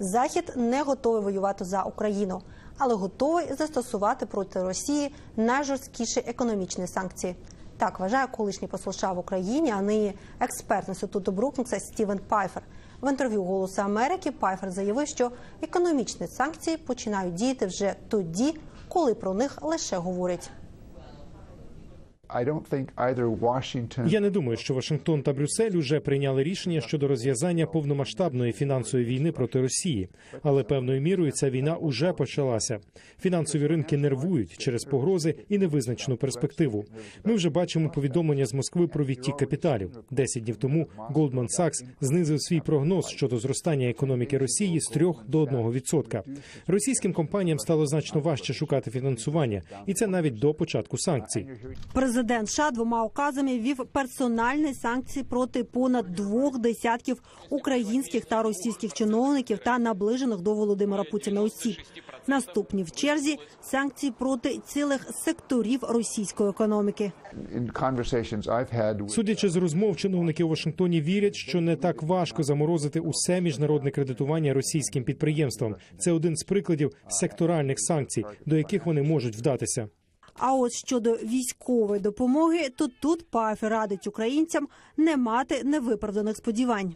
Захід не готовий воювати за Україну, але готовий застосувати проти Росії найжорсткіші економічні санкції. Так вважає колишній посол США в Україні, а нині експерт інституту Брукінса Стівен Пайфер. В інтерв'ю Голосу Америки Пайфер заявив, що економічні санкції починають діяти вже тоді, коли про них лише говорять. Я не думаю, що Вашингтон та Брюссель уже прийняли рішення щодо розв'язання повномасштабної фінансової війни проти Росії, але певною мірою ця війна уже почалася. Фінансові ринки нервують через погрози і невизначену перспективу. Ми вже бачимо повідомлення з Москви про відтік капіталів. Десять днів тому Goldman Sachs знизив свій прогноз щодо зростання економіки Росії з 3 до 1%. Російським компаніям стало значно важче шукати фінансування, і це навіть до початку санкцій. Президент США двома указами ввів персональні санкції проти понад двох десятків українських та російських чиновників та наближених до Володимира Путіна осіб. Наступні в черзі санкції проти цілих секторів російської економіки. Судячи з розмов, чиновники у Вашингтоні вірять, що не так важко заморозити усе міжнародне кредитування російським підприємствам. Це один з прикладів секторальних санкцій, до яких вони можуть вдатися. А от щодо військової допомоги, то тут Пафі радить українцям не мати невиправданих сподівань.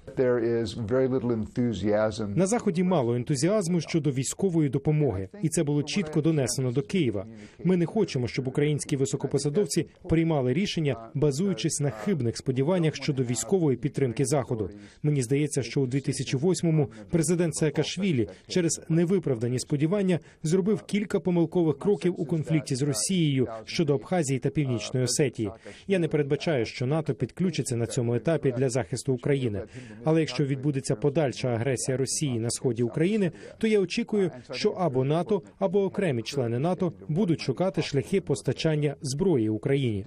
На заході мало ентузіазму щодо військової допомоги, і це було чітко донесено до Києва. Ми не хочемо, щоб українські високопосадовці приймали рішення, базуючись на хибних сподіваннях щодо військової підтримки заходу. Мені здається, що у 2008-му президент Саакашвілі через невиправдані сподівання зробив кілька помилкових кроків у конфлікті з Росією щодо Абхазії та Північної Осетії. Я не передбачаю, що НАТО підключиться на цьому етапі для захисту України. Але якщо відбудеться подальша агресія Росії на сході України, то я очікую, що або НАТО, або окремі члени НАТО будуть шукати шляхи постачання зброї Україні.